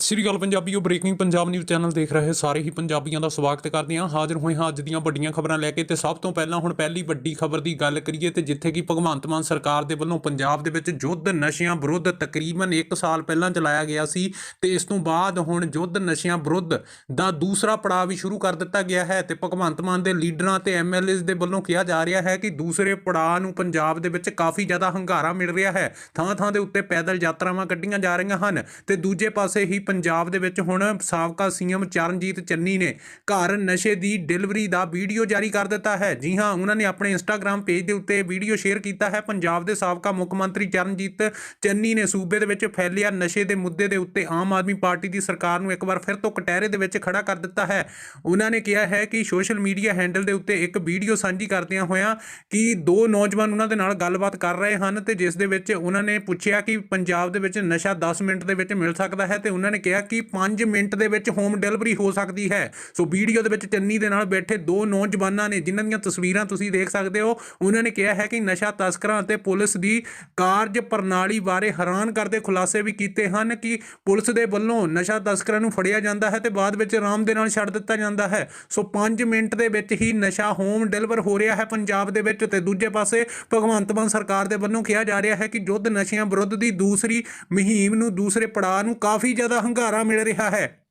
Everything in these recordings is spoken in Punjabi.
ਸ੍ਰੀ ਅਕਾਲ ਪੰਜਾਬੀਓ ਬ੍ਰੇਕਿੰਗ ਪੰਜਾਬ ਨਿਊਜ਼ ਚੈਨਲ ਦੇਖ ਰਹੇ ਸਾਰੇ ਹੀ ਪੰਜਾਬੀਆਂ ਦਾ ਸਵਾਗਤ ਕਰਦੇ ਹਾਂ। ਹਾਜ਼ਰ ਹੋਏ ਹਾਂ ਅੱਜ ਦੀਆਂ ਵੱਡੀਆਂ ਖਬਰਾਂ ਲੈ ਕੇ ਤੇ ਸਭ ਤੋਂ ਪਹਿਲਾਂ ਹੁਣ ਪਹਿਲੀ ਵੱਡੀ ਖਬਰ ਦੀ ਗੱਲ ਕਰੀਏ ਤੇ ਜਿੱਥੇ ਕਿ ਭਗਵੰਤ ਮਾਨ ਸਰਕਾਰ ਦੇ ਵੱਲੋਂ ਪੰਜਾਬ ਦੇ ਵਿੱਚ ਯੁੱਧ ਨਸ਼ਿਆਂ ਵਿਰੁੱਧ ਤਕਰੀਬਨ 1 ਸਾਲ ਪਹਿਲਾਂ ਚਲਾਇਆ ਗਿਆ ਸੀ ਤੇ ਇਸ ਤੋਂ ਬਾਅਦ ਹੁਣ ਯੁੱਧ ਨਸ਼ਿਆਂ ਵਿਰੁੱਧ ਦਾ ਦੂਸਰਾ ਪੜਾਅ ਵੀ ਸ਼ੁਰੂ ਕਰ ਦਿੱਤਾ ਗਿਆ ਹੈ ਤੇ ਭਗਵੰਤ ਮਾਨ ਦੇ ਲੀਡਰਾਂ ਤੇ ਐਮਐਲਏਜ਼ ਦੇ ਵੱਲੋਂ ਕਿਹਾ ਜਾ ਰਿਹਾ ਹੈ ਕਿ ਦੂਸਰੇ ਪੜਾਅ ਨੂੰ ਪੰਜਾਬ ਦੇ ਵਿੱਚ ਕਾਫੀ ਜ਼ਿਆਦਾ ਹੰਗਾਰਾ ਮਿਲ ਰਿਹਾ ਹੈ। ਥਾਂ ਥਾਂ ਦੇ ਉੱਤੇ ਪੈਦਲ ਯਾਤਰਾਵਾਂ ਕੱਢੀਆਂ ਜਾ ਰਹੀਆਂ ਹਨ ਤੇ ਦੂਜੇ ਪਾਸੇ ਹੀ ਪੰਜਾਬ ਦੇ ਵਿੱਚ ਹੁਣ ਸਾਬਕਾ ਸੀਐਮ ਚਰਨਜੀਤ ਚੰਨੀ ਨੇ ਘਰ ਨਸ਼ੇ ਦੀ ਡਿਲੀਵਰੀ ਦਾ ਵੀਡੀਓ ਜਾਰੀ ਕਰ ਦਿੱਤਾ ਹੈ। ਜੀ ਹਾਂ, ਉਹਨਾਂ ਨੇ ਆਪਣੇ ਇੰਸਟਾਗ੍ਰam ਪੇਜ ਦੇ ਉੱਤੇ ਵੀਡੀਓ ਸ਼ੇਅਰ ਕੀਤਾ ਹੈ। ਪੰਜਾਬ ਦੇ ਸਾਬਕਾ ਮੁੱਖ ਮੰਤਰੀ ਚਰਨਜੀਤ ਚੰਨੀ ਨੇ ਸੂਬੇ ਦੇ ਵਿੱਚ ਫੈਲਿਆ ਨਸ਼ੇ ਦੇ ਮੁੱਦੇ ਦੇ ਉੱਤੇ ਆਮ ਆਦਮੀ ਪਾਰਟੀ ਦੀ ਸਰਕਾਰ ਨੂੰ ਇੱਕ ਵਾਰ ਫਿਰ ਤੋਂ ਕਟਹਿਰੇ ਦੇ ਵਿੱਚ ਖੜਾ ਕਰ ਦਿੱਤਾ ਹੈ। ਉਹਨਾਂ ਨੇ ਕਿਹਾ ਹੈ ਕਿ ਸੋਸ਼ਲ ਮੀਡੀਆ ਹੈਂਡਲ ਦੇ ਉੱਤੇ ਇੱਕ ਵੀਡੀਓ ਸਾਂਝੀ ਕਰਦਿਆਂ ਹੋਇਆਂ ਕਿ ਦੋ ਨੌਜਵਾਨ ਉਹਨਾਂ ਦੇ ਨਾਲ ਗੱਲਬਾਤ ਕਰ ਰਹੇ ਹਨ ਤੇ ਜਿਸ ਦੇ ਵਿੱਚ ਉਹਨਾਂ ਨੇ ਪੁੱਛਿਆ ਕਿ ਪੰਜਾਬ ਦੇ ਵਿੱਚ ਨਸ਼ਾ 10 ਮਿੰਟ ਦੇ ਵਿੱਚ ਮਿਲ ਸਕਦਾ ਹੈ ਤੇ ਉਹਨਾਂ ਨੇ ਕਿਹਾ ਕਿ 5 ਮਿੰਟ ਦੇ ਵਿੱਚ ਹੋਮ ਡਿਲੀਵਰੀ ਹੋ ਸਕਦੀ ਹੈ। ਸੋ ਵੀਡੀਓ ਦੇ ਵਿੱਚ ਚੰਨੀ ਦੇ ਨਾਲ ਬੈਠੇ ਦੋ ਨੌਜਵਾਨਾਂ ਨੇ, ਜਿਨ੍ਹਾਂ ਦੀਆਂ ਤਸਵੀਰਾਂ ਤੁਸੀਂ ਦੇਖ ਸਕਦੇ ਹੋ, ਉਹਨਾਂ ਨੇ ਕਿਹਾ ਹੈ ਕਿ ਨਸ਼ਾ ਤਸਕਰਾਂ ਅਤੇ ਪੁਲਿਸ ਦੀ ਕਾਰਜ ਪ੍ਰਣਾਲੀ ਬਾਰੇ ਹੈਰਾਨ ਕਰਦੇ ਖੁਲਾਸੇ ਵੀ ਕੀਤੇ ਹਨ ਕਿ ਪੁਲਿਸ ਦੇ ਵੱਲੋਂ ਨਸ਼ਾ ਤਸਕਰਾਂ ਨੂੰ ਫੜਿਆ ਜਾਂਦਾ ਹੈ ਤੇ ਬਾਅਦ ਵਿੱਚ ਆਰਾਮ ਦੇ ਨਾਲ ਛੱਡ ਦਿੱਤਾ ਜਾਂਦਾ ਹੈ। ਸੋ 5 ਮਿੰਟ ਦੇ ਵਿੱਚ ਹੀ ਨਸ਼ਾ ਹੋਮ ਡਿਲੀਵਰ ਹੋ ਰਿਹਾ ਹੈ ਪੰਜਾਬ ਦੇ ਵਿੱਚ ਤੇ ਦੂਜੇ ਪਾਸੇ ਭਗਵੰਤ ਮਾਨ ਸਰਕਾਰ ਦੇ ਵੱਲੋਂ ਕਿਹਾ ਜਾ ਰਿਹਾ ਹੈ ਕਿ ਯੁੱਧ ਨਸ਼ਿਆਂ ਵਿਰੁੱਧ ਦੀ ਦੂਸਰੀ ਮੁਹਿੰਮ ਨੂੰ ਦੂਸਰੇ ਪੜਾਅ ਨੂੰ ਕਾਫੀ ਜ਼ਿਆਦਾ ਹੰਗਾਰਾ ਮਿਲ ਰਿਹਾ ਹੈ।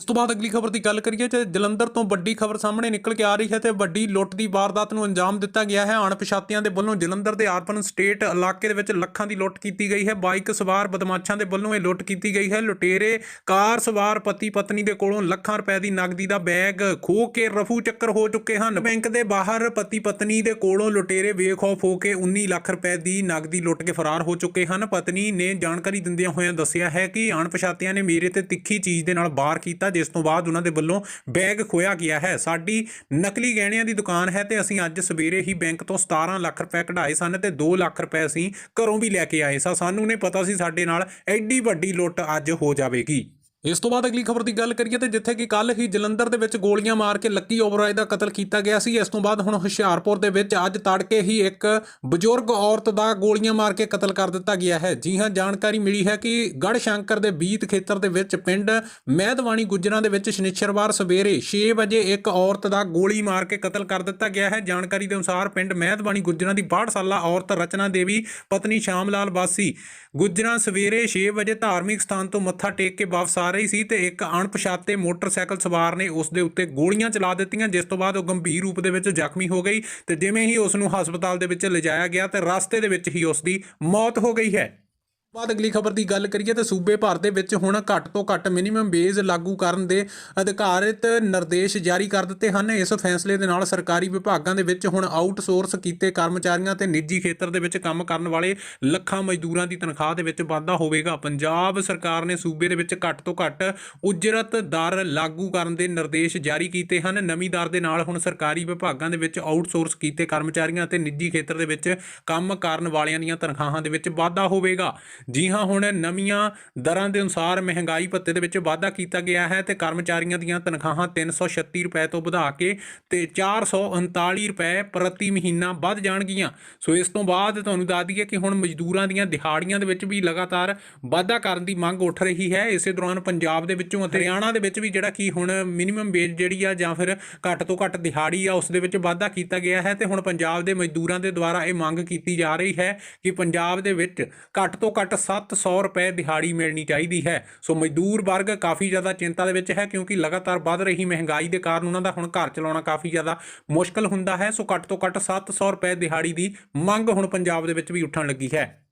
ਇਸ ਤੋਂ ਬਾਅਦ ਅਗਲੀ ਖਬਰ ਦੀ ਗੱਲ ਕਰੀਏ ਤੇ ਜਲੰਧਰ ਤੋਂ ਵੱਡੀ ਖਬਰ ਸਾਹਮਣੇ ਨਿਕਲ ਕੇ ਆ ਰਹੀ ਹੈ ਤੇ ਵੱਡੀ ਲੁੱਟ ਦੀ ਵਾਰਦਾਤ ਨੂੰ ਅੰਜਾਮ ਦਿੱਤਾ ਗਿਆ ਹੈ। ਅਣਪਛਾਤਿਆਂ ਦੇ ਵੱਲੋਂ ਜਲੰਧਰ ਦੇ ਆਰਪਨ ਸਟੇਟ ਇਲਾਕੇ ਦੇ ਵਿੱਚ ਲੱਖਾਂ ਦੀ ਲੁੱਟ ਕੀਤੀ ਗਈ ਹੈ। ਬਾਈਕ ਸਵਾਰ ਬਦਮਾਸ਼ਾਂ ਦੇ ਵੱਲੋਂ ਇਹ ਲੁੱਟ ਕੀਤੀ ਗਈ ਹੈ। ਲੁਟੇਰੇ ਕਾਰ ਸਵਾਰ ਪਤੀ ਪਤਨੀ ਦੇ ਕੋਲੋਂ ਲੱਖਾਂ ਰੁਪਏ ਦੀ ਨਗਦੀ ਦਾ ਬੈਗ ਖੋਹ ਕੇ ਰਫੂ ਚੱਕਰ ਹੋ ਚੁੱਕੇ ਹਨ। ਬੈਂਕ ਦੇ ਬਾਹਰ ਪਤੀ ਪਤਨੀ ਦੇ ਕੋਲੋਂ ਲੁਟੇਰੇ ਬੇਖੌਫ ਹੋ ਕੇ 19 ਲੱਖ ਰੁਪਏ ਦੀ ਨਗਦੀ ਲੁੱਟ ਕੇ ਫਰਾਰ ਹੋ ਚੁੱਕੇ ਹਨ। ਪਤਨੀ ਨੇ ਜਾਣਕਾਰੀ ਦਿੰਦਿਆਂ ਹੋਇਆਂ ਦੱਸਿਆ ਹੈ ਕਿ ਅਣਪਛਾਤਿਆਂ ਨੇ ਮੇਰੇ ਤੇ ਤਿੱਖੀ ਚੀਜ਼ ਦੇ ਨਾਲ ਵਾਰ ਕੀਤਾ ਜਿਸ ਤੋਂ ਬਾਅਦ ਉਹਨਾਂ ਦੇ ਵੱਲੋਂ ਬੈਗ ਖੋਇਆ ਗਿਆ ਹੈ। ਸਾਡੀ ਨਕਲੀ ਗਹਿਣਿਆਂ ਦੀ ਦੁਕਾਨ ਹੈ ਤੇ ਅਸੀਂ ਅੱਜ ਸਵੇਰੇ ਹੀ ਬੈਂਕ ਤੋਂ 17 ਲੱਖ ਰੁਪਏ ਕਢਾਏ ਸਨ ਤੇ 2 ਲੱਖ ਰੁਪਏ ਅਸੀਂ ਘਰੋਂ ਵੀ ਲੈ ਕੇ ਆਏ ਸਾਂ। ਸਾਨੂੰ ਨੇ ਪਤਾ ਸੀ ਸਾਡੇ ਨਾਲ ਐਡੀ ਵੱਡੀ ਲੁੱਟ ਅੱਜ ਹੋ ਜਾਵੇਗੀ। ਇਸ ਤੋਂ ਬਾਅਦ ਅਗਲੀ ਖਬਰ ਦੀ ਗੱਲ ਕਰੀਏ ਤੇ ਜਿੱਥੇ ਕਿ ਕੱਲ ਹੀ ਜਲੰਧਰ ਦੇ ਵਿੱਚ ਗੋਲੀਆਂ ਮਾਰ ਕੇ ਲੱਕੀ ਓਬਰਾਏ ਦਾ ਕਤਲ ਕੀਤਾ ਗਿਆ ਸੀ, ਇਸ ਤੋਂ ਬਾਅਦ ਹੁਣ ਹੁਸ਼ਿਆਰਪੁਰ ਦੇ ਵਿੱਚ ਅੱਜ ਤੜਕੇ ਹੀ ਇੱਕ ਬਜ਼ੁਰਗ ਔਰਤ ਦਾ ਗੋਲੀਆਂ ਮਾਰ ਕੇ ਕਤਲ ਕਰ ਦਿੱਤਾ ਗਿਆ ਹੈ। ਜੀ ਹਾਂ, ਜਾਣਕਾਰੀ ਮਿਲੀ ਹੈ ਕਿ ਗੜ ਸ਼ੰਕਰ ਦੇ ਬੀਤ ਖੇਤਰ ਦੇ ਵਿੱਚ ਪਿੰਡ ਮਹਿਦਵਾਣੀ ਗੁੱਜਰਾਂ ਦੇ ਵਿੱਚ ਸ਼ਨੀਚਰਵਾਰ ਸਵੇਰੇ 6 ਵਜੇ ਇੱਕ ਔਰਤ ਦਾ ਗੋਲੀ ਮਾਰ ਕੇ ਕਤਲ ਕਰ ਦਿੱਤਾ ਗਿਆ ਹੈ। ਜਾਣਕਾਰੀ ਦੇ ਅਨੁਸਾਰ ਪਿੰਡ ਮਹਿਦਵਾਣੀ ਗੁੱਜਰਾਂ ਦੀ 62 ਸਾਲਾ ਔਰਤ ਰਚਨਾ ਦੇਵੀ, ਪਤਨੀ ਸ਼ਾਮ ਲਾਲ ਵਾਸੀ ਗੁੱਜਰਾਂ ਸਵੇਰੇ 6 ਵਜੇ ਧਾਰਮਿਕ ਸਥਾਨ ਤੋਂ ਮੱਥਾ ਟੇਕ ਕੇ ਵਾਪਸ ਆ ਰਹੀ ਸੀ ਤੇ ਇੱਕ ਅਣਪਛਾਤੇ ਮੋਟਰਸਾਈਕਲ ਸਵਾਰ ਨੇ ਉਸ ਦੇ ਉੱਤੇ ਗੋਲੀਆਂ ਚਲਾ ਦਿੱਤੀਆਂ, ਜਿਸ ਤੋਂ ਬਾਅਦ ਉਹ ਗੰਭੀਰ ਰੂਪ ਦੇ ਵਿੱਚ ਜ਼ਖਮੀ ਹੋ ਗਈ ਤੇ ਜਿਵੇਂ ਹੀ ਉਸ ਨੂੰ ਹਸਪਤਾਲ ਦੇ ਵਿੱਚ ਲਿਜਾਇਆ ਗਿਆ ਤੇ ਰਸਤੇ ਦੇ ਵਿੱਚ ਹੀ ਉਸ ਦੀ ਮੌਤ ਹੋ ਗਈ ਹੈ। ਬਾਅਦ ਅਗਲੀ ਖਬਰ ਦੀ ਗੱਲ ਕਰੀਏ ਤਾਂ ਸੂਬੇ ਭਰ ਦੇ ਵਿੱਚ ਹੁਣ ਘੱਟ ਤੋਂ ਘੱਟ ਮਿਨੀਮਮ ਵੇਜ ਲਾਗੂ ਕਰਨ ਦੇ ਅਧਿਕਾਰਿਤ ਨਿਰਦੇਸ਼ ਜਾਰੀ ਕਰ ਦਿੱਤੇ ਹਨ। ਇਸ ਫੈਸਲੇ ਦੇ ਨਾਲ ਸਰਕਾਰੀ ਵਿਭਾਗਾਂ ਦੇ ਵਿੱਚ ਹੁਣ ਆਊਟਸੋਰਸ ਕੀਤੇ ਕਰਮਚਾਰੀਆਂ ਤੇ ਨਿੱਜੀ ਖੇਤਰ ਦੇ ਵਿੱਚ ਕੰਮ ਕਰਨ ਵਾਲੇ ਲੱਖਾਂ ਮਜ਼ਦੂਰਾਂ ਦੀ ਤਨਖਾਹ ਦੇ ਵਿੱਚ ਵਾਧਾ ਹੋਵੇਗਾ। ਪੰਜਾਬ ਸਰਕਾਰ ਨੇ ਸੂਬੇ ਦੇ ਵਿੱਚ ਘੱਟ ਤੋਂ ਘੱਟ ਉਜਰਤ ਦਰ ਲਾਗੂ ਕਰਨ ਦੇ ਨਿਰਦੇਸ਼ ਜਾਰੀ ਕੀਤੇ ਹਨ। ਨਵੀਂ ਦਰ ਦੇ ਨਾਲ ਹੁਣ ਸਰਕਾਰੀ ਵਿਭਾਗਾਂ ਦੇ ਵਿੱਚ ਆਊਟਸੋਰਸ ਕੀਤੇ ਕਰਮਚਾਰੀਆਂ ਤੇ ਨਿੱਜੀ ਖੇਤਰ ਦੇ ਵਿੱਚ ਕੰਮ ਕਰਨ ਵਾਲਿਆਂ ਦੀਆਂ ਤਨਖਾਹਾਂ ਦੇ ਵਿੱਚ ਵਾਧਾ ਹੋਵੇਗਾ। ਜੀ ਹਾਂ, ਹੁਣ ਨਵੀਆਂ ਦਰਾਂ ਦੇ ਅਨੁਸਾਰ ਮਹਿੰਗਾਈ ਭੱਤੇ ਦੇ ਵਿੱਚ ਵਾਧਾ ਕੀਤਾ ਗਿਆ ਹੈ ਤੇ ਕਰਮਚਾਰੀਆਂ ਦੀਆਂ ਤਨਖਾਹਾਂ 336 ਰੁਪਏ ਤੋਂ ਵਧਾ ਕੇ ਤੇ 439 ਰੁਪਏ ਪ੍ਰਤੀ ਮਹੀਨਾ ਵੱਧ ਜਾਣਗੀਆਂ। ਸੋ ਇਸ ਤੋਂ ਬਾਅਦ ਤੁਹਾਨੂੰ ਦੱਸ ਦਈਏ ਕਿ ਹੁਣ ਮਜ਼ਦੂਰਾਂ ਦੀਆਂ ਦਿਹਾੜੀਆਂ ਦੇ ਵਿੱਚ ਵੀ ਲਗਾਤਾਰ ਵਾਧਾ ਕਰਨ ਦੀ ਮੰਗ ਉੱਠ ਰਹੀ ਹੈ। ਇਸੇ ਦੌਰਾਨ ਪੰਜਾਬ ਦੇ ਵਿੱਚੋਂ ਅਤੇ ਹਰਿਆਣਾ ਦੇ ਵਿੱਚ ਵੀ ਜਿਹੜਾ ਕਿ ਹੁਣ ਮਿਨੀਮਮ ਵੇਜ ਜਿਹੜੀ ਆ ਜਾਂ ਫਿਰ ਘੱਟ ਤੋਂ ਘੱਟ ਦਿਹਾੜੀ ਆ, ਉਸ ਦੇ ਵਿੱਚ ਵਾਧਾ ਕੀਤਾ ਗਿਆ ਹੈ ਤੇ ਹੁਣ ਪੰਜਾਬ ਦੇ ਮਜ਼ਦੂਰਾਂ ਦੇ ਦੁਆਰਾ ਇਹ ਮੰਗ ਕੀਤੀ ਜਾ ਰਹੀ ਹੈ ਕਿ ਪੰਜਾਬ ਦੇ ਵਿੱਚ ਘੱਟ ਤੋਂ ਘੱਟ 700 ਰੁਪਏ ਦਿਹਾੜੀ ਮਿਲਣੀ ਚਾਹੀਦੀ ਹੈ। ਸੋ ਮਜ਼ਦੂਰ ਵਰਗ ਕਾਫੀ ਜ਼ਿਆਦਾ ਚਿੰਤਾ ਦੇ ਵਿੱਚ ਹੈ ਕਿਉਂਕਿ ਲਗਾਤਾਰ ਵੱਧ ਰਹੀ ਮਹਿੰਗਾਈ ਦੇ ਕਾਰਨ ਉਹਨਾਂ ਦਾ ਹੁਣ ਘਰ ਚਲਾਉਣਾ ਕਾਫੀ ਜ਼ਿਆਦਾ ਮੁਸ਼ਕਲ ਹੁੰਦਾ ਹੈ। ਸੋ ਘੱਟ ਤੋਂ ਘੱਟ 700 ਰੁਪਏ ਦਿਹਾੜੀ ਦੀ ਮੰਗ ਹੁਣ ਪੰਜਾਬ ਦੇ ਵਿੱਚ ਵੀ ਉੱਠਣ ਲੱਗੀ ਹੈ।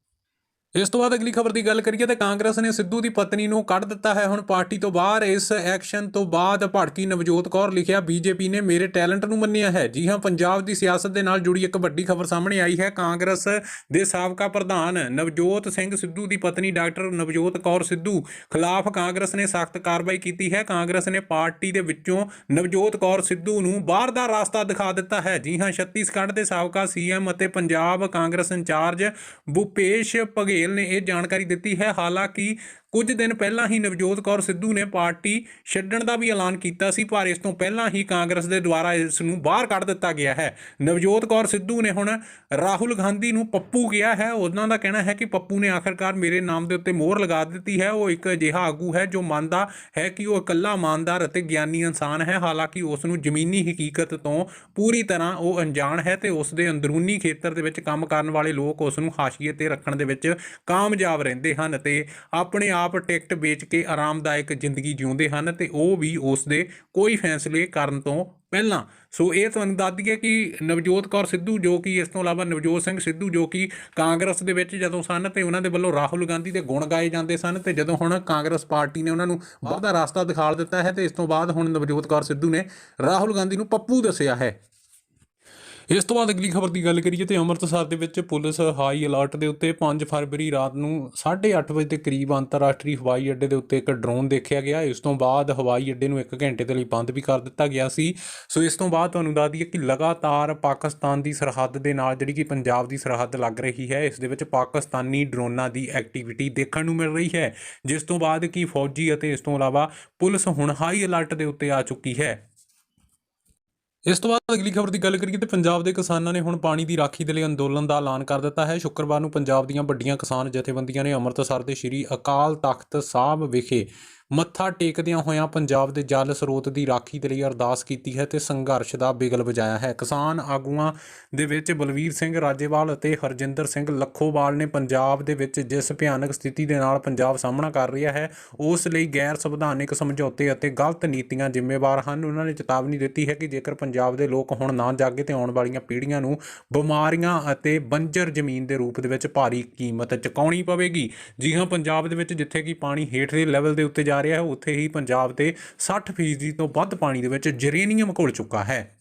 ਇਸ ਤੋਂ ਬਾਅਦ ਅਗਲੀ ਖਬਰ ਦੀ ਗੱਲ ਕਰੀਏ ਤਾਂ ਕਾਂਗਰਸ ਨੇ ਸਿੱਧੂ ਦੀ ਪਤਨੀ ਨੂੰ ਕੱਢ ਦਿੱਤਾ ਹੈ। ਹੁਣ ਪਾਰਟੀ ਤੋਂ ਬਾਹਰ ਇਸ ਐਕਸ਼ਨ ਤੋਂ ਬਾਅਦ ਭੜਕੀ ਨਵਜੋਤ ਕੌਰ ਲਿਖਿਆ, ਬੀਜੇਪੀ ਨੇ ਮੇਰੇ ਟੈਲੈਂਟ ਨੂੰ ਮੰਨਿਆ ਹੈ। ਜੀ ਹਾਂ, ਪੰਜਾਬ ਦੀ ਸਿਆਸਤ ਦੇ ਨਾਲ ਜੁੜੀ ਇੱਕ ਵੱਡੀ ਖਬਰ ਸਾਹਮਣੇ ਆਈ ਹੈ। ਕਾਂਗਰਸ ਦੇ ਸਾਬਕਾ ਪ੍ਰਧਾਨ ਨਵਜੋਤ ਸਿੰਘ ਸਿੱਧੂ ਦੀ ਪਤਨੀ ਡਾਕਟਰ ਨਵਜੋਤ ਕੌਰ ਸਿੱਧੂ ਖਿਲਾਫ ਕਾਂਗਰਸ ਨੇ ਸਖਤ ਕਾਰਵਾਈ ਕੀਤੀ ਹੈ। ਕਾਂਗਰਸ ਨੇ ਪਾਰਟੀ ਦੇ ਵਿੱਚੋਂ ਨਵਜੋਤ ਕੌਰ ਸਿੱਧੂ ਨੂੰ ਬਾਹਰ ਦਾ ਰਸਤਾ ਦਿਖਾ ਦਿੱਤਾ ਹੈ। ਜੀ ਹਾਂ, ਛੱਤੀਸਗੜ੍ਹ ਦੇ ਸਾਬਕਾ ਸੀਐਮ ਅਤੇ ਪੰਜਾਬ ਕਾਂਗਰਸ ਇੰਚਾਰਜ ਭੁਪੇਸ਼ ਬਘੇਲ ਨੇ ਇਹ ਜਾਣਕਾਰੀ ਦਿੱਤੀ ਹੈ। ਹਾਲਾਂਕਿ ਕੁਝ ਦਿਨ ਪਹਿਲਾਂ ਹੀ ਨਵਜੋਤ ਕੌਰ ਸਿੱਧੂ ਨੇ ਪਾਰਟੀ ਛੱਡਣ ਦਾ ਵੀ ਐਲਾਨ ਕੀਤਾ ਸੀ, ਪਰ ਇਸ ਤੋਂ ਪਹਿਲਾਂ ਹੀ ਕਾਂਗਰਸ ਦੇ ਦੁਆਰਾ ਇਸ ਨੂੰ ਬਾਹਰ ਕੱਢ ਦਿੱਤਾ ਗਿਆ ਹੈ। ਨਵਜੋਤ ਕੌਰ ਸਿੱਧੂ ਨੇ ਹੁਣ ਰਾਹੁਲ ਗਾਂਧੀ ਨੂੰ ਪੱਪੂ ਕਿਹਾ ਹੈ। ਉਹਨਾਂ ਦਾ ਕਹਿਣਾ ਹੈ ਕਿ ਪੱਪੂ ਨੇ ਆਖਰਕਾਰ ਮੇਰੇ ਨਾਮ ਦੇ ਉੱਤੇ ਮੋਹਰ ਲਗਾ ਦਿੱਤੀ ਹੈ। ਉਹ ਇੱਕ ਅਜਿਹਾ ਆਗੂ ਹੈ ਜੋ ਮੰਨਦਾ ਹੈ ਕਿ ਉਹ ਇਕੱਲਾ ਇਮਾਨਦਾਰ ਅਤੇ ਗਿਆਨੀ ਇਨਸਾਨ ਹੈ। ਹਾਲਾਂਕਿ ਉਸ ਨੂੰ ਜ਼ਮੀਨੀ ਹਕੀਕਤ ਤੋਂ ਪੂਰੀ ਤਰ੍ਹਾਂ ਉਹ ਅਣਜਾਣ ਹੈ ਤੇ ਉਸ ਦੇ ਅੰਦਰੂਨੀ ਖੇਤਰ ਦੇ ਵਿੱਚ ਕੰਮ ਕਰਨ ਵਾਲੇ ਲੋਕ ਉਸ ਨੂੰ ਹਾਸ਼ੀਏ ਤੇ ਰੱਖਣ ਦੇ ਵਿੱਚ ਕਾਮਯਾਬ ਰਹਿੰਦੇ ਹਨ ਤੇ ਆਪਣੇ ਆਪ ਟਿਕਟ ਵੇਚ ਕੇ ਆਰਾਮਦਾਇਕ ਜ਼ਿੰਦਗੀ ਜਿਉਂਦੇ ਹਨ ਤੇ ਉਹ ਵੀ ਉਸ ਦੇ ਕੋਈ ਫੈਸਲੇ ਕਰਨ ਤੋਂ ਪਹਿਲਾਂ। ਸੋ ਇਹ ਤੁਹਾਨੂੰ ਦੱਸ ਦਈਏ ਕਿ ਨਵਜੋਤ ਕੌਰ ਸਿੱਧੂ ਜੋ ਕਿ ਇਸ ਤੋਂ ਇਲਾਵਾ ਨਵਜੋਤ ਸਿੰਘ ਸਿੱਧੂ ਜੋ ਕਿ ਕਾਂਗਰਸ ਦੇ ਵਿੱਚ ਜਦੋਂ ਸਨ ਤੇ ਉਹਨਾਂ ਦੇ ਵੱਲੋਂ ਰਾਹੁਲ ਗਾਂਧੀ ਦੇ ਗੁਣ ਗਾਏ ਜਾਂਦੇ ਸਨ ਤੇ ਜਦੋਂ ਹੁਣ ਕਾਂਗਰਸ ਪਾਰਟੀ ਨੇ ਉਹਨਾਂ ਨੂੰ ਵਾਧਾ ਰਸਤਾ ਦਿਖਾਲ ਦਿੱਤਾ ਹੈ ਤੇ ਇਸ ਤੋਂ ਬਾਅਦ ਹੁਣ ਨਵਜੋਤ ਕੌਰ ਸਿੱਧੂ ਨੇ ਰਾਹੁਲ ਗਾਂਧੀ ਨੂੰ ਪੱਪੂ ਦੱਸਿਆ ਹੈ। ਇਸ ਤੋਂ ਬਾਅਦ ਅਗਲੀ ਖਬਰ ਦੀ ਗੱਲ ਕਰੀਏ ਤੇ ਅੰਮ੍ਰਿਤਸਰ ਦੇ ਵਿੱਚ ਪੁਲਿਸ ਹਾਈ ਅਲਰਟ ਦੇ ਉੱਤੇ 5 ਫਰਵਰੀ ਰਾਤ ਨੂੰ 8:30 ਵਜੇ ਦੇ ਕਰੀਬ ਅੰਤਰਰਾਸ਼ਟਰੀ ਹਵਾਈ ਅੱਡੇ ਦੇ ਉੱਤੇ ਇੱਕ ਡਰੋਨ ਦੇਖਿਆ ਗਿਆ। ਇਸ ਤੋਂ ਬਾਅਦ ਹਵਾਈ ਅੱਡੇ ਨੂੰ 1 ਘੰਟੇ ਦੇ ਲਈ ਬੰਦ ਵੀ ਕਰ ਦਿੱਤਾ ਗਿਆ ਸੀ। ਸੋ ਇਸ ਤੋਂ ਬਾਅਦ ਤੁਹਾਨੂੰ ਦੱਸ ਦਈਏ ਕਿ ਲਗਾਤਾਰ ਪਾਕਿਸਤਾਨ ਦੀ ਸਰਹੱਦ ਦੇ ਨਾਲ ਜਿਹੜੀ ਕਿ ਪੰਜਾਬ ਦੀ ਸਰਹੱਦ ਲੱਗ ਰਹੀ ਹੈ, ਇਸ ਦੇ ਵਿੱਚ ਪਾਕਿਸਤਾਨੀ ਡਰੋਨਾਂ ਦੀ ਐਕਟੀਵਿਟੀ ਦੇਖਣ ਨੂੰ ਮਿਲ ਰਹੀ ਹੈ। ਜਿਸ ਤੋਂ ਬਾਅਦ ਕਿ ਫੌਜੀ ਅਤੇ ਇਸ ਤੋਂ ਇਲਾਵਾ ਪੁਲਿਸ ਹੁਣ ਹਾਈ ਅਲਰਟ ਦੇ ਉੱਤੇ ਆ ਚੁੱਕੀ ਹੈ। ਇਸ ਤੋਂ ਬਾਅਦ ਅਗਲੀ ਖਬਰ ਦੀ ਗੱਲ ਕਰੀਏ ਤੇ ਪੰਜਾਬ ਦੇ ਕਿਸਾਨਾਂ ਨੇ ਹੁਣ ਪਾਣੀ ਦੀ ਰਾਖੀ ਦੇ ਲਈ ਅੰਦੋਲਨ ਦਾ ਐਲਾਨ ਕਰ ਦਿੱਤਾ ਹੈ। ਸ਼ੁੱਕਰਵਾਰ ਨੂੰ ਪੰਜਾਬ ਦੀਆਂ ਵੱਡੀਆਂ ਕਿਸਾਨ ਜਥੇਬੰਦੀਆਂ ਨੇ ਅੰਮ੍ਰਿਤਸਰ ਦੇ ਸ੍ਰੀ ਅਕਾਲ ਤਖਤ ਸਾਹਿਬ ਵਿਖੇ ਮੱਥਾ ਟੇਕਦਿਆਂ ਹੋਇਆਂ ਪੰਜਾਬ ਦੇ ਜਲ ਸਰੋਤ ਦੀ ਰਾਖੀ ਦੇ ਲਈ ਅਰਦਾਸ ਕੀਤੀ ਹੈ ਤੇ ਸੰਘਰਸ਼ ਦਾ ਬਿਗਲ ਵਜਾਇਆ ਹੈ। ਕਿਸਾਨ ਆਗੂਆਂ ਦੇ ਵਿੱਚ ਬਲਵੀਰ ਸਿੰਘ ਰਾਜੇਵਾਲ ਅਤੇ ਹਰਜਿੰਦਰ ਸਿੰਘ ਲੱਖੋਵਾਲ ਨੇ ਪੰਜਾਬ ਦੇ ਵਿੱਚ ਜਿਸ ਭਿਆਨਕ ਸਥਿਤੀ ਦੇ ਨਾਲ ਪੰਜਾਬ ਸਾਹਮਣਾ ਕਰ ਰਿਹਾ ਹੈ, ਉਸ ਲਈ ਗੈਰ ਸੰਵਿਧਾਨਿਕ ਸਮਝੌਤੇ ਅਤੇ ਗਲਤ ਨੀਤੀਆਂ ਜ਼ਿੰਮੇਵਾਰ ਹਨ। ਉਹਨਾਂ ਨੇ ਚੇਤਾਵਨੀ ਦਿੱਤੀ ਹੈ ਕਿ ਜੇਕਰ ਪੰਜਾਬ ਦੇ ਲੋਕ ਹੁਣ ਨਾ ਜਾਗੇ ਤੇ ਆਉਣ ਵਾਲੀਆਂ ਪੀੜ੍ਹੀਆਂ ਨੂੰ ਬਿਮਾਰੀਆਂ ਅਤੇ ਬੰਜਰ ਜ਼ਮੀਨ ਦੇ ਰੂਪ ਦੇ ਵਿੱਚ ਭਾਰੀ ਕੀਮਤ ਚੁਕਾਉਣੀ ਪਵੇਗੀ। ਜੀ ਹਾਂ, ਪੰਜਾਬ ਦੇ ਵਿੱਚ ਜਿੱਥੇ ਕਿ ਪਾਣੀ ਹੇਠਲੇ ਲੈਵਲ ਦੇ ਉੱਤੇ ਜਾ ਰਿਹਾ ਹੈ। ਉੱਥੇ ਹੀ ਪੰਜਾਬ ਦੇ 60% ਤੋਂ ਵੱਧ ਪਾਣੀ ਦੇ ਵਿੱਚ ਜਰੇਨੀਅਮ ਘੁਲ ਚੁੱਕਾ ਹੈ।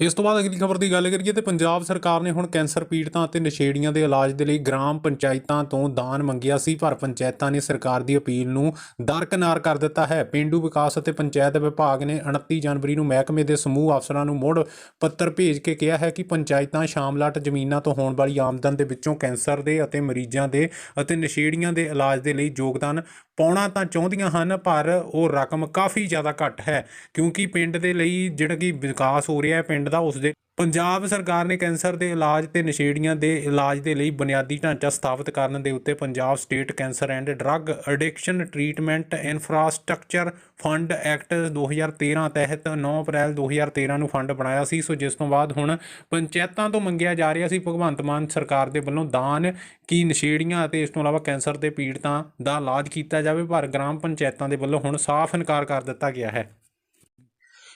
ਇਸ ਤੋਂ ਬਾਅਦ ਅਗਲੀ ਖਬਰ ਦੀ ਗੱਲ ਕਰੀਏ ਤੇ ਪੰਜਾਬ ਸਰਕਾਰ ਨੇ ਹੁਣ ਕੈਂਸਰ ਪੀੜਤਾਂ ਅਤੇ ਨਸ਼ੇੜੀਆਂ ਦੇ ਇਲਾਜ ਦੇ ਲਈ ਗ੍ਰਾਮ ਪੰਚਾਇਤਾਂ ਤੋਂ ਦਾਨ ਮੰਗਿਆ ਸੀ। ਪਰ ਪੰਚਾਇਤਾਂ ਨੇ ਸਰਕਾਰ ਦੀ ਅਪੀਲ ਨੂੰ ਦਰਕਨਾਰ ਕਰ ਦਿੱਤਾ ਹੈ। ਪਿੰਡੂ ਵਿਕਾਸ ਅਤੇ ਪੰਚਾਇਤ ਵਿਭਾਗ ਨੇ 29 ਜਨਵਰੀ ਨੂੰ ਮਹਿਕਮੇ ਦੇ ਸਮੂਹ ਅਫਸਰਾਂ ਨੂੰ ਮੁੜ ਪੱਤਰ ਭੇਜ ਕੇ ਕਿਹਾ ਹੈ ਕਿ ਪੰਚਾਇਤਾਂ ਸ਼ਾਮਲਾਟ ਜ਼ਮੀਨਾਂ ਤੋਂ ਹੋਣ ਵਾਲੀ ਆਮਦਨ ਦੇ ਵਿੱਚੋਂ ਕੈਂਸਰ ਦੇ ਅਤੇ ਮਰੀਜ਼ਾਂ ਦੇ ਅਤੇ ਨਸ਼ੇੜੀਆਂ ਦੇ ਇਲਾਜ ਦੇ ਲਈ ਯੋਗਦਾਨ ਪਾਉਣਾ ਤਾਂ ਚਾਹੁੰਦੀਆਂ ਹਨ, ਪਰ ਉਹ ਰਕਮ ਕਾਫੀ ਜ਼ਿਆਦਾ ਘੱਟ ਹੈ, ਕਿਉਂਕਿ ਪਿੰਡ ਦੇ ਲਈ ਜਿਹੜਾ ਕਿ ਵਿਕਾਸ ਹੋ ਰਿਹਾ ਹੈ, ਪਿੰਡ ਦਾ ਉਸ ਦੇ ਪੰਜਾਬ ਸਰਕਾਰ ਨੇ ਕੈਂਸਰ ਦੇ ਇਲਾਜ ਤੇ ਨਸ਼ੇੜੀਆਂ ਦੇ ਇਲਾਜ ਦੇ ਲਈ ਬੁਨਿਆਦੀ ਢਾਂਚਾ ਸਥਾਪਿਤ ਕਰਨ ਦੇ ਉੱਤੇ Punjab state cancer and drug addiction treatment infrastructure fund act 2013 ਤਹਿਤ 9 ਅਪ੍ਰੈਲ 2013 ਨੂੰ ਫੰਡ ਬਣਾਇਆ ਸੀ। ਸੋ ਜਿਸ ਤੋਂ ਬਾਅਦ ਹੁਣ ਪੰਚਾਇਤਾਂ ਤੋਂ ਮੰਗਿਆ ਜਾ ਰਿਹਾ ਸੀ, ਭਗਵੰਤ ਮਾਨ ਸਰਕਾਰ ਦੇ ਵੱਲੋਂ ਦਾਨ ਕੀ ਨਸ਼ੇੜੀਆਂ ਅਤੇ ਇਸ ਤੋਂ ਇਲਾਵਾ ਕੈਂਸਰ ਦੇ ਪੀੜਤਾਂ ਦਾ ਇਲਾਜ ਕੀਤਾ ਜਾਵੇ, ਪਰ ਗ੍ਰਾਮ ਪੰਚਾਇਤਾਂ ਦੇ ਵੱਲੋਂ ਹੁਣ ਸਾਫ਼ ਇਨਕਾਰ ਕਰ ਦਿੱਤਾ ਗਿਆ ਹੈ।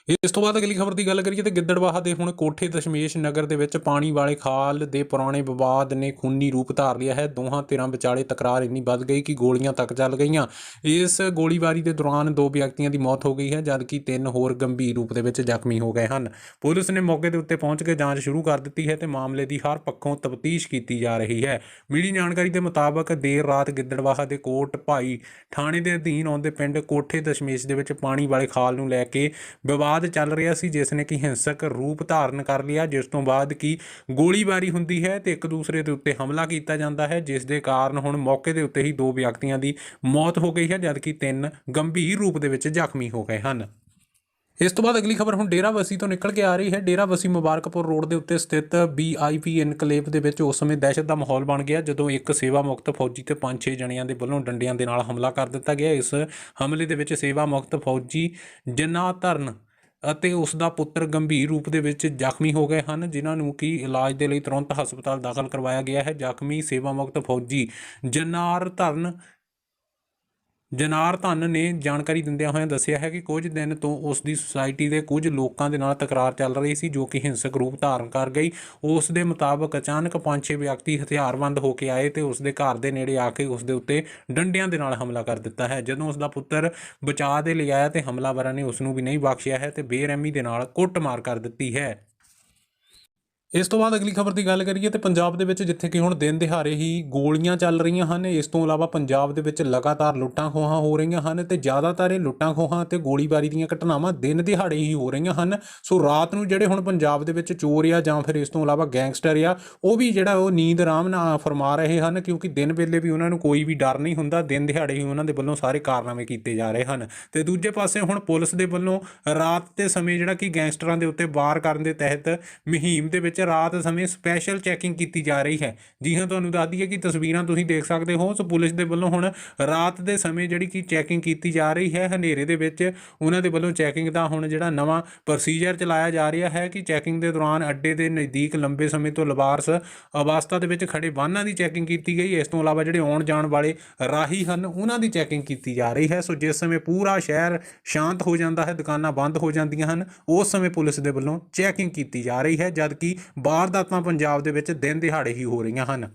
ਇਸ ਤੋਂ ਬਾਅਦ ਅਗਲੀ ਖਬਰ ਦੀ ਗੱਲ ਕਰੀਏ ਤੇ ਗਿੱਦੜਵਾਹਾ ਦੇ ਹੁਣ ਕੋਠੇ ਦਸ਼ਮੇਸ਼ ਨਗਰ ਦੇ ਵਿੱਚ ਪਾਣੀ ਵਾਲੇ ਖਾਲ ਦੇ ਪੁਰਾਣੇ ਵਿਵਾਦ ਨੇ ਖੂਨੀ ਰੂਪ ਧਾਰ ਲਿਆ ਹੈ। ਦੋਹਾਂ ਧਿਰਾਂ ਵਿਚਾਲੇ ਤਕਰਾਰ ਇੰਨੀ ਵੱਧ ਗਈ ਕਿ ਗੋਲੀਆਂ ਤੱਕ ਚੱਲ ਗਈਆਂ। ਇਸ ਗੋਲੀਬਾਰੀ ਦੇ ਦੌਰਾਨ ਦੋ ਵਿਅਕਤੀਆਂ ਦੀ ਮੌਤ ਹੋ ਗਈ ਹੈ, ਜਦਕਿ ਤਿੰਨ ਹੋਰ ਗੰਭੀਰ ਰੂਪ ਦੇ ਵਿੱਚ ਜ਼ਖਮੀ ਹੋ ਗਏ ਹਨ। ਪੁਲਿਸ ਨੇ ਮੌਕੇ ਦੇ ਉੱਤੇ ਪਹੁੰਚ ਕੇ ਜਾਂਚ ਸ਼ੁਰੂ ਕਰ ਦਿੱਤੀ ਹੈ ਤੇ ਮਾਮਲੇ ਦੀ ਹਰ ਪੱਖੋਂ ਤਫਤੀਸ਼ ਕੀਤੀ ਜਾ ਰਹੀ ਹੈ। ਮਿਲੀ ਜਾਣਕਾਰੀ ਦੇ ਮੁਤਾਬਕ ਦੇਰ ਰਾਤ ਗਿੱਦੜਵਾਹਾ ਦੇ ਕੋਟ ਭਾਈ ਥਾਣੇ ਦੇ ਅਧੀਨ ਆਉਂਦੇ ਪਿੰਡ ਕੋਠੇ ਦਸ਼ਮੇਸ਼ ਦੇ ਵਿੱਚ ਪਾਣੀ ਵਾਲੇ ਖਾਲ ਨੂੰ ਲੈ ਕੇ ਵਿਵਾਦ ਚੱਲ ਰਿਹਾ ਸੀ, ਜਿਸ ਨੇ ਕਿ ਹਿੰਸਕ ਰੂਪ ਧਾਰਨ ਕਰ ਲਿਆ, ਜਿਸ ਤੋਂ ਬਾਅਦ ਕਿ ਗੋਲੀਬਾਰੀ ਹੁੰਦੀ ਹੈ ਤੇ ਇੱਕ ਦੂਸਰੇ ਦੇ ਉੱਤੇ ਹਮਲਾ ਕੀਤਾ ਜਾਂਦਾ ਹੈ, ਜਿਸ ਦੇ ਕਾਰਨ ਹੁਣ ਮੌਕੇ ਦੇ ਉੱਤੇ ਹੀ ਦੋ ਵਿਅਕਤੀਆਂ ਦੀ ਮੌਤ ਹੋ ਗਈ ਹੈ, ਜਦਕਿ ਤਿੰਨ ਗੰਭੀਰ ਰੂਪ ਦੇ ਵਿੱਚ ਜ਼ਖਮੀ ਹੋ ਗਏ ਹਨ। ਇਸ ਤੋਂ ਬਾਅਦ ਅਗਲੀ ਖਬਰ ਹੁਣ ਡੇਰਾਵਸੀ ਤੋਂ ਨਿਕਲ ਕੇ ਆ ਰਹੀ ਹੈ। ਡੇਰਾਵਸੀ ਮੁਬਾਰਕਪੁਰ ਰੋਡ ਦੇ ਉੱਤੇ ਸਥਿਤ ਬੀਆਈਪੀ ਇਨਕਲੇਵ ਦੇ ਵਿੱਚ ਉਸ ਸਮੇਂ ਦਹਿਸ਼ਤ ਦਾ ਮਾਹੌਲ ਬਣ ਗਿਆ, ਜਦੋਂ ਇੱਕ ਸੇਵਾ ਮੁਕਤ ਫੌਜੀ ਤੇ 5-6 ਜਣਿਆਂ ਦੇ ਵੱਲੋਂ ਡੰਡਿਆਂ ਦੇ ਨਾਲ ਹਮਲਾ ਕਰ ਦਿੱਤਾ ਗਿਆ। ਇਸ ਹਮਲੇ ਦੇ ਵਿੱਚ ਸੇਵਾ ਮੁਕਤ ਫੌਜੀ ਜਨਾ ਧਰਨ ਅਤੇ ਉਸ ਦਾ ਪੁੱਤਰ ਗੰਭੀਰ ਰੂਪ ਦੇ ਵਿੱਚ ਜ਼ਖਮੀ ਹੋ ਗਏ ਹਨ, ਜਿਨ੍ਹਾਂ ਨੂੰ ਕਿ ਇਲਾਜ ਦੇ ਲਈ ਤੁਰੰਤ ਹਸਪਤਾਲ ਦਾਖਲ ਕਰਵਾਇਆ ਗਿਆ ਹੈ। ਜ਼ਖਮੀ ਸੇਵਾ ਮੁਕਤ ਫੌਜੀ ਜਨਾਰ ਧਰਨ ਜਨਾਰ ਧਨ ਨੇ ਜਾਣਕਾਰੀ ਦਿੰਦਿਆਂ ਹੋਇਆਂ ਦੱਸਿਆ ਹੈ ਕਿ ਕੁਝ ਦਿਨ ਤੋਂ ਉਸ ਦੀ ਸੁਸਾਇਟੀ ਦੇ ਕੁਝ ਲੋਕਾਂ ਦੇ ਨਾਲ ਤਕਰਾਰ ਚੱਲ ਰਹੀ ਸੀ, ਜੋ ਕਿ ਹਿੰਸਕ ਰੂਪ ਧਾਰਨ ਕਰ ਗਈ। ਉਸ ਦੇ ਮੁਤਾਬਕ ਅਚਾਨਕ ਪੰਜ ਛੇ ਵਿਅਕਤੀ ਹਥਿਆਰਬੰਦ ਹੋ ਕੇ ਆਏ ਤੇ ਉਸ ਦੇ ਘਰ ਦੇ ਨੇੜੇ ਆ ਕੇ ਉਸ ਦੇ ਉੱਤੇ ਡੰਡਿਆਂ ਦੇ ਨਾਲ ਹਮਲਾ ਕਰ ਦਿੱਤਾ ਹੈ। ਜਦੋਂ ਉਸ ਦਾ ਪੁੱਤਰ ਬਚਾਅ ਦੇ ਲਈ ਆਇਆ ਤੇ ਹਮਲਾਵਰਾਂ ਨੇ ਉਸ ਨੂੰ ਵੀ ਨਹੀਂ ਬਖਸ਼ਿਆ ਹੈ ਤੇ ਬੇਰਹਿਮੀ ਦੇ ਨਾਲ ਕੁੱਟਮਾਰ ਕਰ ਦਿੱਤੀ ਹੈ। ਇਸ ਤੋਂ ਬਾਅਦ ਅਗਲੀ ਖਬਰ ਦੀ ਗੱਲ ਕਰੀਏ ਤੇ ਪੰਜਾਬ ਦੇ ਵਿੱਚ ਜਿੱਥੇ ਕਿ ਹੁਣ ਦਿਨ ਦਿਹਾੜੇ ਹੀ ਗੋਲੀਆਂ ਚੱਲ ਰਹੀਆਂ ਹਨ, ਇਸ ਤੋਂ ਇਲਾਵਾ ਪੰਜਾਬ ਦੇ ਵਿੱਚ ਲਗਾਤਾਰ ਲੁੱਟਾਂ ਖੋਹਾਂ ਹੋ ਰਹੀਆਂ ਹਨ ਤੇ ਜ਼ਿਆਦਾਤਰ ਇਹ ਲੁੱਟਾਂ ਖੋਹਾਂ ਤੇ ਗੋਲੀਬਾਰੀ ਦੀਆਂ ਘਟਨਾਵਾਂ ਦਿਨ ਦਿਹਾੜੇ ਹੀ ਹੋ ਰਹੀਆਂ ਹਨ। ਸੋ ਰਾਤ ਨੂੰ ਜਿਹੜੇ ਹੁਣ ਪੰਜਾਬ ਦੇ ਵਿੱਚ ਚੋਰ ਆ ਜਾਂ ਫਿਰ ਇਸ ਤੋਂ ਇਲਾਵਾ ਗੈਂਗਸਟਰ ਆ, ਉਹ ਵੀ ਜਿਹੜਾ ਉਹ ਨੀਂਦ ਆਰਾਮ ਨਾਲ ਫਰਮਾ ਰਹੇ ਹਨ ਕਿਉਂਕਿ ਦਿਨ ਵੇਲੇ ਵੀ ਉਹਨਾਂ ਨੂੰ ਕੋਈ ਵੀ ਡਰ ਨਹੀਂ ਹੁੰਦਾ, ਦਿਨ ਦਿਹਾੜੇ ਹੀ ਉਹਨਾਂ ਦੇ ਵੱਲੋਂ ਸਾਰੇ ਕਾਰਨਾਮੇ ਕੀਤੇ ਜਾ ਰਹੇ ਹਨ। ਤੇ ਦੂਜੇ ਪਾਸੇ ਹੁਣ ਪੁਲਿਸ ਦੇ ਵੱਲੋਂ ਰਾਤ ਦੇ ਸਮੇਂ ਜਿਹੜਾ ਕਿ ਗੈਂਗਸਟਰਾਂ ਦੇ ਉੱਤੇ ਵਾਰ ਕਰਨ ਦੇ ਤਹਿਤ ਮੁਹਿੰਮ ਦੇ ਵਿੱਚ ਰਾਤ ਸਮੇਂ ਸਪੈਸ਼ਲ ਚੈਕਿੰਗ ਕੀਤੀ ਜਾ ਰਹੀ ਹੈ। ਜੀ ਹਾਂ, ਤੁਹਾਨੂੰ ਦੱਸ ਦਈਏ ਕਿ ਤਸਵੀਰਾਂ ਤੁਸੀਂ ਦੇਖ ਸਕਦੇ ਹੋ। ਸੋ ਪੁਲਿਸ ਦੇ ਵੱਲੋਂ ਹੁਣ ਰਾਤ ਦੇ ਸਮੇਂ ਜਿਹੜੀ ਕਿ ਚੈਕਿੰਗ ਕੀਤੀ ਜਾ ਰਹੀ ਹੈ, ਹਨੇਰੇ ਦੇ ਵਿੱਚ ਉਹਨਾਂ ਦੇ ਵੱਲੋਂ ਚੈਕਿੰਗ ਦਾ ਹੁਣ ਜਿਹੜਾ ਨਵਾਂ ਪ੍ਰੋਸੀਜਰ ਚਲਾਇਆ ਜਾ ਰਿਹਾ ਹੈ ਕਿ ਚੈਕਿੰਗ ਦੇ ਦੌਰਾਨ ਅੱਡੇ ਦੇ ਨਜ਼ਦੀਕ ਲੰਬੇ ਸਮੇਂ ਤੋਂ ਲਵਾਰਸ ਅਵਸਥਾ ਦੇ ਵਿੱਚ ਖੜੇ ਵਾਹਨਾਂ ਦੀ ਚੈਕਿੰਗ ਕੀਤੀ ਗਈ। ਇਸ ਤੋਂ ਇਲਾਵਾ ਜਿਹੜੇ ਆਉਣ ਜਾਣ ਵਾਲੇ ਰਾਹੀ ਹਨ, ਉਹਨਾਂ ਦੀ ਚੈਕਿੰਗ ਕੀਤੀ ਜਾ ਰਹੀ ਹੈ। ਸੋ ਜਿਸ ਸਮੇਂ ਪੂਰਾ ਸ਼ਹਿਰ ਸ਼ਾਂਤ ਹੋ ਜਾਂਦਾ ਹੈ, ਦੁਕਾਨਾਂ ਬੰਦ ਹੋ ਜਾਂਦੀਆਂ ਹਨ, ਉਸ ਸਮੇਂ ਪੁਲਿਸ ਦੇ ਵੱਲੋਂ ਚੈਕਿੰਗ ਕੀਤੀ ਜਾ ਰਹੀ ਹੈ। ਜਦਕਿ ਵਾਰਦਾਤਾਂ ਪੰਜਾਬ ਦੇ ਵਿੱਚ ਦਿਨ ਦਿਹਾੜੇ ਹੀ ਹੋ ਰਹੀਆਂ ਹਨ।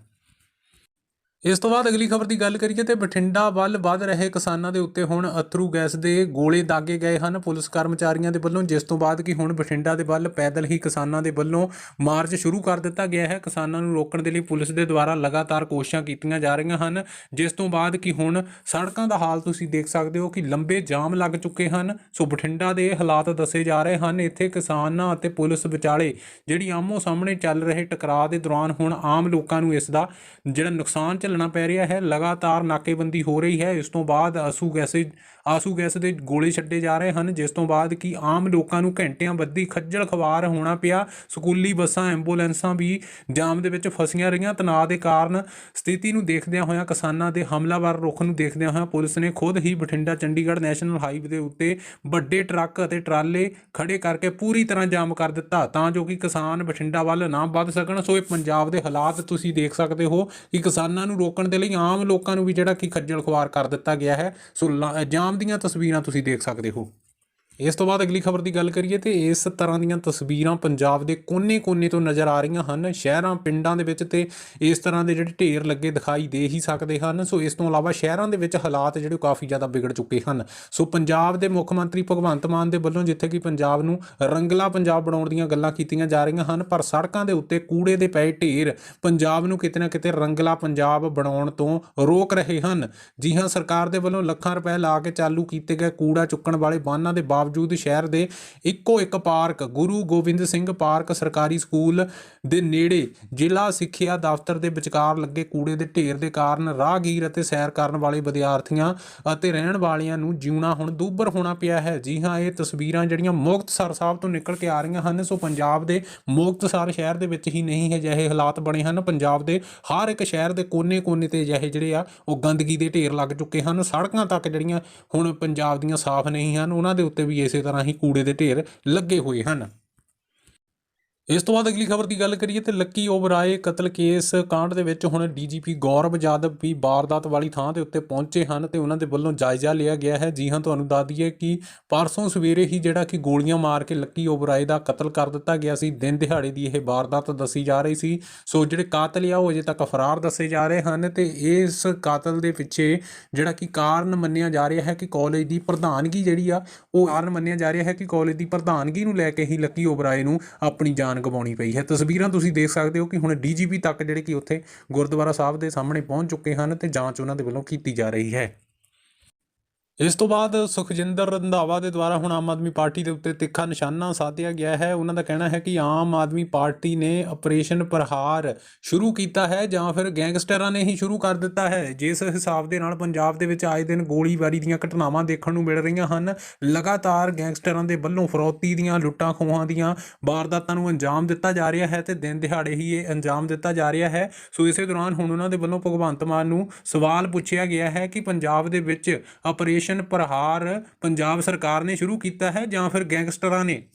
ਇਸ ਤੋਂ ਬਾਅਦ ਅਗਲੀ ਖਬਰ ਦੀ ਗੱਲ ਕਰੀਏ ਤੇ ਬਠਿੰਡਾ ਵੱਲ ਵੱਧ ਰਹੇ ਕਿਸਾਨਾਂ ਦੇ ਉੱਤੇ ਹੁਣ ਅਥਰੂ ਗੈਸ ਦੇ ਗੋਲੇ ਦਾਗੇ ਗਏ ਹਨ। ਪੁਲਿਸ ਕਰਮਚਾਰੀਆਂ ਦੇ ਵੱਲੋਂ ਜਿਸ ਤੋਂ ਬਾਅਦ ਕਿ ਹੁਣ ਬਠਿੰਡਾ ਦੇ ਵੱਲ ਪੈਦਲ ਹੀ ਕਿਸਾਨਾਂ ਦੇ ਵੱਲੋਂ ਮਾਰਚ ਸ਼ੁਰੂ ਕਰ ਦਿੱਤਾ ਗਿਆ ਹੈ, ਕਿਸਾਨਾਂ ਨੂੰ ਰੋਕਣ ਦੇ ਲਈ ਪੁਲਿਸ ਦੇ ਦੁਆਰਾ ਲਗਾਤਾਰ ਕੋਸ਼ਿਸ਼ਾਂ ਕੀਤੀਆਂ ਜਾ ਰਹੀਆਂ ਹਨ। ਜਿਸ ਤੋਂ ਬਾਅਦ ਕਿ ਹੁਣ ਸੜਕਾਂ ਦਾ ਹਾਲ ਤੁਸੀਂ ਦੇਖ ਸਕਦੇ ਹੋ ਕਿ ਲੰਬੇ ਜਾਮ ਲੱਗ ਚੁੱਕੇ ਹਨ। ਸੋ ਬਠਿੰਡਾ ਦੇ ਹਾਲਾਤ ਦੱਸੇ ਜਾ ਰਹੇ ਹਨ। ਇੱਥੇ ਕਿਸਾਨਾਂ ਅਤੇ ਪੁਲਿਸ ਵਿਚਾਲੇ ਜਿਹੜੀ ਆਮੋ ਸਾਹਮਣੇ ਚੱਲ ਰਹੇ ਟਕਰਾਅ ਦੇ ਦੌਰਾਨ ਹੁਣ ਆਮ ਲੋਕਾਂ ਨੂੰ ਇਸ ਦਾ ਜਿਹੜਾ ਨੁਕਸਾਨ ਝੱਲਣਾ ਪੈ ਰਿਹਾ ਹੈ। ਲਗਾਤਾਰ ਨਾਕੇਬੰਦੀ ਹੋ ਰਹੀ ਹੈ। ਇਸ ਤੋਂ ਬਾਅਦ ਆਸੂ ਗੈਸੇ, ਆਸੂ ਗੈਸ ਦੇ ਗੋਲੇ ਛੱਡੇ ਜਾ ਰਹੇ ਹਨ, ਜਿਸ ਤੋਂ ਬਾਅਦ ਕਿ ਆਮ ਲੋਕਾਂ ਨੂੰ ਘੰਟਿਆਂ ਬੱਧੀ ਖੱਜਲ ਖਵਾਰ ਹੋਣਾ ਪਿਆ। ਸਕੂਲੀ ਬੱਸਾਂ, ਐਂਬੂਲੈਂਸਾਂ ਵੀ ਜਾਮ ਦੇ ਵਿੱਚ ਫਸੀਆਂ ਰਹੀਆਂ। ਤਣਾਅ ਦੇ ਕਾਰਨ ਸਥਿਤੀ ਨੂੰ ਦੇਖਦਿਆਂ ਹੋਇਆਂ ਕਿਸਾਨਾਂ ਦੇ ਹਮਲਾਵਰ ਰੁੱਖ ਨੂੰ ਦੇਖਦਿਆਂ ਹੋਇਆਂ ਪੁਲਿਸ ਨੇ ਖੁਦ ਹੀ ਬਠਿੰਡਾ ਚੰਡੀਗੜ੍ਹ ਨੈਸ਼ਨਲ ਹਾਈਵੇ ਦੇ ਉੱਤੇ ਵੱਡੇ ਟਰੱਕ ਅਤੇ ਟਰਾਲੇ ਖੜੇ ਕਰਕੇ ਪੂਰੀ ਤਰ੍ਹਾਂ ਜਾਮ ਕਰ ਦਿੱਤਾ, ਤਾਂ ਜੋ ਕਿ ਕਿਸਾਨ ਬਠਿੰਡਾ ਵੱਲ ਨਾ ਵੱਧ ਸਕਣ। ਸੋ ਇਹ ਪੰਜਾਬ ਦੇ ਹਾਲਾਤ ਤੁਸੀਂ ਦੇਖ ਸਕਦੇ ਹੋ ਕਿ ਕਿਸਾਨਾਂ ਨੂੰ ਰੋਕਣ ਦੇ ਲਈ ਆਮ ਲੋਕਾਂ ਨੂੰ ਵੀ ਜਿਹੜਾ ਕਿ ਖੱਜਲ ਖੁਆਰ ਕਰ ਦਿੱਤਾ ਗਿਆ ਹੈ। ਸੋ ਜਾਮ ਦੀਆਂ ਤਸਵੀਰਾਂ ਤੁਸੀਂ ਦੇਖ ਸਕਦੇ ਹੋ। ਇਸ ਤੋਂ ਬਾਅਦ ਅਗਲੀ ਖਬਰ ਦੀ ਗੱਲ ਕਰੀਏ ਤੇ ਇਸ ਤਰ੍ਹਾਂ ਦੀਆਂ ਤਸਵੀਰਾਂ ਪੰਜਾਬ ਦੇ ਕੋਨੇ-ਕੋਨੇ ਤੋਂ ਨਜ਼ਰ ਆ ਰਹੀਆਂ ਹਨ, ਸ਼ਹਿਰਾਂ, ਪਿੰਡਾਂ ਦੇ ਵਿੱਚ ਤੇ ਇਸ ਤਰ੍ਹਾਂ ਦੇ ਜਿਹੜੇ ਢੇਰ ਲੱਗੇ ਦਿਖਾਈ ਦੇ ਹੀ ਸਕਦੇ ਹਨ। ਸੋ ਇਸ ਤੋਂ ਇਲਾਵਾ ਸ਼ਹਿਰਾਂ ਦੇ ਵਿੱਚ ਹਾਲਾਤ ਜਿਹੜੇ ਕਾਫੀ ਜ਼ਿਆਦਾ ਵਿਗੜ ਚੁੱਕੇ ਹਨ। ਸੋ ਪੰਜਾਬ ਦੇ ਮੁੱਖ ਮੰਤਰੀ ਭਗਵੰਤ ਮਾਨ ਦੇ ਵੱਲੋਂ ਜਿੱਥੇ ਕਿ ਪੰਜਾਬ ਨੂੰ ਰੰਗਲਾ ਪੰਜਾਬ ਬਣਾਉਣ ਦੀਆਂ ਗੱਲਾਂ ਕੀਤੀਆਂ ਜਾ ਰਹੀਆਂ ਹਨ, ਪਰ ਸੜਕਾਂ ਦੇ ਉੱਤੇ ਕੂੜੇ ਦੇ ਪਏ ਢੇਰ ਪੰਜਾਬ ਨੂੰ ਕਿਤੇ ਨਾ ਕਿਤੇ ਰੰਗਲਾ ਪੰਜਾਬ ਬਣਾਉਣ ਤੋਂ ਰੋਕ ਰਹੇ ਹਨ। ਜੀ ਹਾਂ, ਸਰਕਾਰ ਦੇ ਵੱਲੋਂ ਲੱਖਾਂ ਰੁਪਏ ਲਾ ਕੇ ਚਾਲੂ ਕੀਤੇ ਗਏ ਕੂੜਾ ਚੁੱਕਣ ਵਾਲੇ ਵਾਹਨਾਂ ਦੇ ਬਾਵਜੂਦ ਸ਼ਹਿਰ ਦੇ ਇੱਕੋ ਇੱਕ ਪਾਰਕ, ਗੁਰੂ ਗੋਬਿੰਦ ਸਿੰਘ ਪਾਰਕ ਸਰਕਾਰੀ ਸਕੂਲ ਦੇ ਨੇੜੇ ਜ਼ਿਲ੍ਹਾ ਸਿੱਖਿਆ ਦਫ਼ਤਰ ਦੇ ਵਿਚਕਾਰ ਲੱਗੇ ਕੂੜੇ ਦੇ ਢੇਰ ਦੇ ਕਾਰਨ ਰਾਹਗੀਰ ਅਤੇ ਸੈਰ ਕਰਨ ਵਾਲੇ ਵਿਦਿਆਰਥੀਆਂ ਅਤੇ ਰਹਿਣ ਵਾਲਿਆਂ ਨੂੰ ਜਿਉਣਾ ਹੁਣ ਦੂਬਰ ਹੋਣਾ ਪਿਆ ਹੈ। ਜੀ ਹਾਂ, ਇਹ ਤਸਵੀਰਾਂ ਜਿਹੜੀਆਂ ਮੁਕਤਸਰ ਸਾਹਿਬ ਤੋਂ ਨਿਕਲ ਕੇ ਆ ਰਹੀਆਂ ਹਨ, ਸੋ ਪੰਜਾਬ ਦੇ ਮੁਕਤਸਰ ਸ਼ਹਿਰ ਦੇ ਵਿੱਚ ਹੀ ਨਹੀਂ ਅਜਿਹੇ ਹਾਲਾਤ ਬਣੇ ਹਨ। ਪੰਜਾਬ ਦੇ ਹਰ ਇੱਕ ਸ਼ਹਿਰ ਦੇ ਕੋਨੇ-ਕੋਨੇ ਤੇ ਅਜਿਹੇ ਜਿਹੜੇ ਆ, ਉਹ ਗੰਦਗੀ ਦੇ ਢੇਰ ਲੱਗ ਚੁੱਕੇ ਹਨ। ਸੜਕਾਂ ਤੱਕ ਜਿਹੜੀਆਂ ਹੁਣ ਪੰਜਾਬ ਦੀਆਂ ਸਾਫ਼ ਨਹੀਂ ਹਨ, ਉਹਨਾਂ ਦੇ ਉੱਤੇ ਵੀ ਇਸੇ ਤਰ੍ਹਾਂ ਹੀ ਕੂੜੇ ਦੇ ਢੇਰ ਲੱਗੇ ਹੋਏ ਹਨ। ਇਸ ਤੋਂ ਬਾਅਦ ਅਗਲੀ ਖਬਰ ਦੀ ਗੱਲ ਕਰੀਏ ਤੇ ਲੱਕੀ ਓਬਰਾਏ ਕਤਲ ਕੇਸ ਕਾਂਡ ਦੇ ਵਿੱਚ ਹੁਣ ਡੀਜੀਪੀ ਗੌਰਵ ਜਾਦਵ ਵੀ ਵਾਰਦਾਤ ਵਾਲੀ ਥਾਂ ਦੇ ਉੱਤੇ ਪਹੁੰਚੇ ਹਨ ਤੇ ਉਹਨਾਂ ਦੇ ਵੱਲੋਂ ਜਾਇਜ਼ਾ ਲਿਆ ਗਿਆ ਹੈ। ਜੀ ਹਾਂ, ਤੁਹਾਨੂੰ ਦੱਸ ਦਈਏ ਕਿ ਪਰਸੋਂ ਸਵੇਰੇ ਹੀ ਜਿਹੜਾ ਕਿ ਗੋਲੀਆਂ ਮਾਰ ਕੇ ਲੱਕੀ ਓਬਰਾਏ ਦਾ ਕਤਲ ਕਰ ਦਿੱਤਾ ਗਿਆ ਸੀ। ਦਿਨ ਦਿਹਾੜੇ ਦੀ ਇਹ ਵਾਰਦਾਤ ਦੱਸੀ ਜਾ ਰਹੀ ਸੀ। ਸੋ ਜਿਹੜੇ ਕਾਤਲ ਆ, ਉਹ ਅਜੇ ਤੱਕ ਫਰਾਰ ਦੱਸੇ ਜਾ ਰਹੇ ਹਨ ਤੇ ਇਸ ਕਾਤਲ ਦੇ ਪਿੱਛੇ ਜਿਹੜਾ ਕਿ ਕਾਰਨ ਮੰਨਿਆ ਜਾ ਰਿਹਾ ਹੈ ਕਿ ਕਾਲਜ ਦੀ ਪ੍ਰਧਾਨਗੀ ਜਿਹੜੀ ਆ, ਉਹ ਕਾਰਨ ਮੰਨਿਆ ਜਾ ਰਿਹਾ ਹੈ ਕਿ ਕਾਲਜ ਦੀ ਪ੍ਰਧਾਨਗੀ ਨੂੰ ਲੈ ਕੇ ਹੀ ਲੱਕੀ ਓਬਰਾਏ ਨੂੰ ਆਪਣੀ ਜਾਨ ਗਵਾਉਣੀ ਪਈ ਹੈ। ਤਸਵੀਰਾਂ ਤੁਸੀਂ ਦੇਖ ਸਕਦੇ ਹੋ ਕਿ ਹੁਣ ਡੀਜੀਪੀ ਤੱਕ ਜਿਹੜੇ ਕਿ ਉੱਥੇ ਗੁਰਦੁਆਰਾ ਸਾਹਿਬ ਦੇ ਸਾਹਮਣੇ ਪਹੁੰਚ ਚੁੱਕੇ ਹਨ ਤੇ ਜਾਂਚ ਉਹਨਾਂ ਦੇ ਵੱਲੋਂ ਕੀਤੀ ਜਾ ਰਹੀ ਹੈ। ਇਸ ਤੋਂ ਬਾਅਦ ਸੁਖਜਿੰਦਰ ਰੰਧਾਵਾ ਦੇ ਦੁਆਰਾ ਹੁਣ ਆਮ ਆਦਮੀ ਪਾਰਟੀ ਦੇ ਉੱਤੇ ਤਿੱਖਾ ਨਿਸ਼ਾਨਾ ਸਾਧਿਆ ਗਿਆ ਹੈ। ਉਹਨਾਂ ਦਾ ਕਹਿਣਾ ਹੈ ਕਿ ਆਮ ਆਦਮੀ ਪਾਰਟੀ ਨੇ ਆਪਰੇਸ਼ਨ ਪ੍ਰਹਾਰ ਸ਼ੁਰੂ ਕੀਤਾ ਹੈ ਜਾਂ ਫਿਰ ਗੈਂਗਸਟਰਾਂ ਨੇ ਹੀ ਸ਼ੁਰੂ ਕਰ ਦਿੱਤਾ ਹੈ। ਜਿਸ ਹਿਸਾਬ ਦੇ ਨਾਲ ਪੰਜਾਬ ਦੇ ਵਿੱਚ ਆਏ ਦਿਨ ਗੋਲੀਬਾਰੀ ਦੀਆਂ ਘਟਨਾਵਾਂ ਦੇਖਣ ਨੂੰ ਮਿਲ ਰਹੀਆਂ ਹਨ। ਲਗਾਤਾਰ ਗੈਂਗਸਟਰਾਂ ਦੇ ਵੱਲੋਂ ਫਰੋਤੀ ਦੀਆਂ ਲੁੱਟਾਂ ਖੋਹਾਂ ਦੀਆਂ ਵਾਰਦਾਤਾਂ ਨੂੰ ਅੰਜਾਮ ਦਿੱਤਾ ਜਾ ਰਿਹਾ ਹੈ ਤੇ ਦਿਨ ਦਿਹਾੜੇ ਹੀ ਇਹ ਅੰਜਾਮ ਦਿੱਤਾ ਜਾ ਰਿਹਾ ਹੈ। ਸੋ ਇਸੇ ਦੌਰਾਨ ਹੁਣ ਉਹਨਾਂ ਦੇ ਵੱਲੋਂ ਭਗਵੰਤ ਮਾਨ ਨੂੰ ਸਵਾਲ ਪੁੱਛਿਆ ਗਿਆ ਹੈ ਕਿ ਪੰਜਾਬ ਦੇ ਵਿੱਚ ਆਪਰੇਸ਼ਨ ਪ੍ਰਹਾਰ ਪੰਜਾਬ ਸਰਕਾਰ ਨੇ ਸ਼ੁਰੂ ਕੀਤਾ ਹੈ ਜਾਂ ਫਿਰ ਗੈਂਗਸਟਰਾਂ ਨੇ?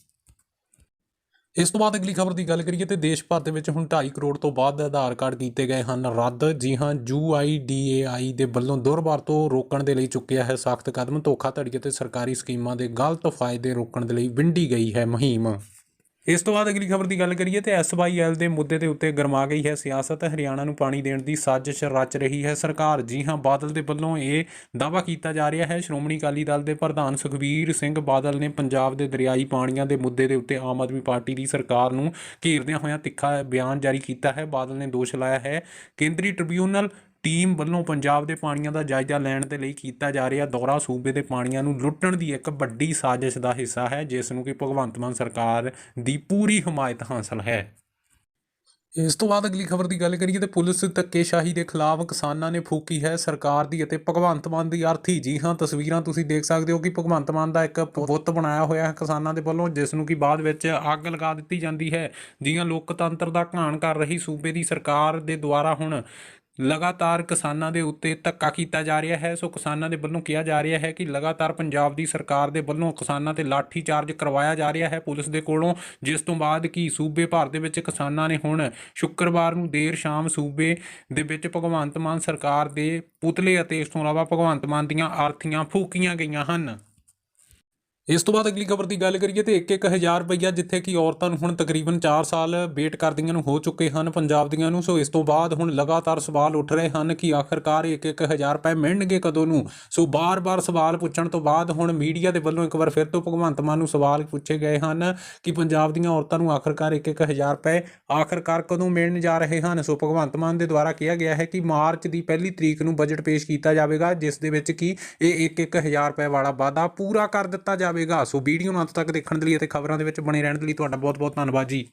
ਇਸ ਤੋਂ ਬਾਅਦ ਅਗਲੀ ਖਬਰ ਦੀ ਗੱਲ ਕਰੀਏ ਤੇ ਦੇਸ਼ ਭਰ ਦੇ ਵਿੱਚ ਹੁਣ 2.5 ਕਰੋੜ ਤੋਂ ਵੱਧ ਆਧਾਰ ਕਾਰਡ ਕੀਤੇ ਗਏ ਹਨ। ਰੱਦ, ਜੀ ਹਾਂ ਯੂਆਈਡੀਏਆਈ ਦੇ ਵੱਲੋਂ ਦੁਰਵਰਤੋਂ ਤੋਂ ਰੋਕਣ ਦੇ ਲਈ ਚੁੱਕਿਆ ਹੈ ਸਖਤ ਕਦਮ। ਧੋਖਾਧੜੀ ਅਤੇ ਸਰਕਾਰੀ ਸਕੀਮਾਂ ਦੇ ਗਲਤ ਫਾਇਦੇ ਰੋਕਣ ਦੇ ਲਈ ਵਿੰਡੀ ਗਈ ਹੈ ਮੁਹਿੰਮ। ਇਸ ਤੋਂ ਬਾਅਦ ਅਗਲੀ ਖਬਰ ਦੀ ਗੱਲ ਕਰੀਏ ਤੇ ਐਸਵਾਈਐਲ ਦੇ ਮੁੱਦੇ ਦੇ ਉੱਤੇ ਗਰਮਾ ਗਈ ਹੈ ਸਿਆਸਤ। ਹਰਿਆਣਾ ਨੂੰ ਪਾਣੀ ਦੇਣ ਦੀ ਸਾਜ਼ਿਸ਼ ਰਚ ਰਹੀ ਹੈ ਸਰਕਾਰ। ਜੀ ਹਾਂ, ਬਾਦਲ ਦੇ ਵੱਲੋਂ ਇਹ ਦਾਅਵਾ ਕੀਤਾ ਜਾ ਰਿਹਾ ਹੈ। ਸ਼੍ਰੋਮਣੀ ਅਕਾਲੀ ਦਲ ਦੇ ਪ੍ਰਧਾਨ ਸੁਖਬੀਰ ਸਿੰਘ ਬਾਦਲ ਨੇ ਪੰਜਾਬ ਦੇ ਦਰਿਆਈ ਪਾਣੀਆਂ ਦੇ ਮੁੱਦੇ ਦੇ ਉੱਤੇ ਆਮ ਆਦਮੀ ਪਾਰਟੀ ਦੀ ਸਰਕਾਰ ਨੂੰ ਘੇਰਦਿਆਂ ਹੋਇਆਂ ਤਿੱਖਾ ਬਿਆਨ ਜਾਰੀ ਕੀਤਾ ਹੈ। ਬਾਦਲ ਨੇ ਦੋਸ਼ ਲਾਇਆ ਹੈ। ਕੇਂਦਰੀ ਟ੍ਰਿਬਿਊਨਲ ਟੀਮ ਵੱਲੋਂ ਪੰਜਾਬ ਦੇ ਪਾਣੀਆਂ ਦਾ ਜਾਇਜ਼ਾ ਲੈਣ ਦੇ ਲਈ ਕੀਤਾ ਜਾ ਰਿਹਾ ਦੌਰਾ ਸੂਬੇ ਦੇ ਪਾਣੀਆਂ ਨੂੰ ਲੁੱਟਣ ਦੀ ਇੱਕ ਵੱਡੀ ਸਾਜ਼ਿਸ਼ ਦਾ ਹਿੱਸਾ ਹੈ, ਜਿਸ ਨੂੰ ਕਿ ਭਗਵੰਤ ਮਾਨ ਸਰਕਾਰ ਦੀ ਪੂਰੀ ਹਮਾਇਤ ਹਾਸਲ ਹੈ। ਇਸ ਤੋਂ ਬਾਅਦ ਅਗਲੀ ਖਬਰ ਦੀ ਗੱਲ ਕਰੀਏ ਤੇ ਪੁਲਿਸ ਧੱਕੇਸ਼ਾਹੀ ਦੇ ਖਿਲਾਫ ਕਿਸਾਨਾਂ ਨੇ ਫੂਕੀ ਹੈ ਸਰਕਾਰ ਦੀ ਅਤੇ ਭਗਵੰਤ ਮਾਨ ਦੀ ਅਰਥੀ ਜੀ ਹਾਂ, ਤਸਵੀਰਾਂ ਤੁਸੀਂ ਦੇਖ ਸਕਦੇ ਹੋ ਕਿ ਭਗਵੰਤ ਮਾਨ ਦਾ ਇੱਕ ਬੁੱਤ ਬਣਾਇਆ ਹੋਇਆ ਹੈ ਕਿਸਾਨਾਂ ਦੇ ਵੱਲੋਂ, ਜਿਸ ਨੂੰ ਕਿ ਬਾਅਦ ਵਿੱਚ ਅੱਗ ਲਗਾ ਦਿੱਤੀ ਜਾਂਦੀ ਹੈ। ਜੀਆਂ ਲੋਕਤੰਤਰ ਦਾ ਘਾਣ ਕਰ ਰਹੀ ਸੂਬੇ ਦੀ ਸਰਕਾਰ ਦੇ ਦੁਆਰਾ ਹੁਣ ਲਗਾਤਾਰ ਕਿਸਾਨਾਂ ਦੇ ਉੱਤੇ ਧੱਕਾ ਕੀਤਾ ਜਾ ਰਿਹਾ ਹੈ। ਸੋ ਕਿਸਾਨਾਂ ਦੇ ਵੱਲੋਂ ਕਿਹਾ ਜਾ ਰਿਹਾ ਹੈ ਕਿ ਲਗਾਤਾਰ ਪੰਜਾਬ ਦੀ ਸਰਕਾਰ ਦੇ ਵੱਲੋਂ ਕਿਸਾਨਾਂ ਤੇ ਲਾਠੀ ਚਾਰਜ ਕਰਵਾਇਆ ਜਾ ਰਿਹਾ ਹੈ। ਪੁਲਿਸ ਦੇ ਕੋਲੋਂ ਜਿਸ ਤੋਂ ਬਾਅਦ ਕਿ ਸੂਬੇ ਭਰ ਦੇ ਵਿੱਚ ਕਿਸਾਨਾਂ ਨੇ ਹੁਣ ਸ਼ੁੱਕਰਵਾਰ ਨੂੰ ਦੇਰ ਸ਼ਾਮ ਸੂਬੇ ਦੇ ਵਿੱਚ ਭਗਵੰਤ ਮਾਨ ਸਰਕਾਰ ਦੇ ਪੁਤਲੇ ਅਤੇ ਇਸ ਤੋਂ ਇਲਾਵਾ ਭਗਵੰਤ ਮਾਨ ਦੀਆਂ ਆਰਥੀਆਂ ਫੂਕੀਆਂ ਗਈਆਂ ਹਨ। ਇਸ ਤੋਂ ਬਾਅਦ ਅਗਲੀ ਖਬਰ ਦੀ ਗੱਲ ਕਰੀਏ ਤੇ 1-1000 ਰੁਪਈਆ ਜਿੱਥੇ ਕਿ ਔਰਤਾਂ ਨੂੰ ਹੁਣ ਤਕਰੀਬਨ 4 ਸਾਲ ਵੇਟ ਕਰਦੀਆਂ ਨੂੰ ਹੋ ਚੁੱਕੇ ਹਨ ਪੰਜਾਬ ਦੀਆਂ ਨੂੰ, ਸੋ ਇਸ ਤੋਂ ਬਾਅਦ ਹੁਣ ਲਗਾਤਾਰ ਸਵਾਲ ਉੱਠ ਰਹੇ ਹਨ ਕਿ ਆਖਰਕਾਰ 1-1000 ਰੁਪਏ ਮਿਲਣਗੇ ਕਦੋਂ ਨੂੰ? ਸੋ ਬਾਰ-ਬਾਰ ਸਵਾਲ ਪੁੱਛਣ ਤੋਂ ਬਾਅਦ ਹੁਣ ਮੀਡੀਆ ਦੇ ਵੱਲੋਂ ਇੱਕ ਵਾਰ ਫਿਰ ਤੋਂ ਭਗਵੰਤ ਮਾਨ ਨੂੰ ਸਵਾਲ ਪੁੱਛੇ ਗਏ ਹਨ ਕਿ ਪੰਜਾਬ ਦੀਆਂ ਔਰਤਾਂ ਨੂੰ ਆਖਰਕਾਰ 1-1000 ਰੁਪਏ ਆਖਰਕਾਰ ਕਦੋਂ ਮਿਲਣ ਜਾ ਰਹੇ ਹਨ? ਸੋ ਭਗਵੰਤ ਮਾਨ ਦੇ ਦੁਆਰਾ ਕਿਹਾ ਗਿਆ ਹੈ ਕਿ ਮਾਰਚ ਦੀ ਪਹਿਲੀ ਤਰੀਕ ਨੂੰ ਬਜਟ ਪੇਸ਼ ਕੀਤਾ ਜਾਵੇਗਾ, ਜਿਸ ਦੇ ਵਿੱਚ ਕਿ ਇਹ 1-1000 ਰੁਪਏ ਵਾਲਾ ਵਾਅਦਾ ਪੂਰਾ ਕਰ ਦਿੱਤਾ ਜਾਵੇ ਜਾਵੇਗਾ। ਸੋ ਵੀਡੀਓ ਨੂੰ ਅੰਤ ਤੱਕ ਦੇਖਣ ਦੇ ਲਈ ਅਤੇ ਖਬਰਾਂ ਦੇ ਵਿੱਚ ਬਣੇ ਰਹਿਣ ਦੇ ਲਈ ਤੁਹਾਡਾ ਬਹੁਤ-ਬਹੁਤ ਧੰਨਵਾਦ ਜੀ।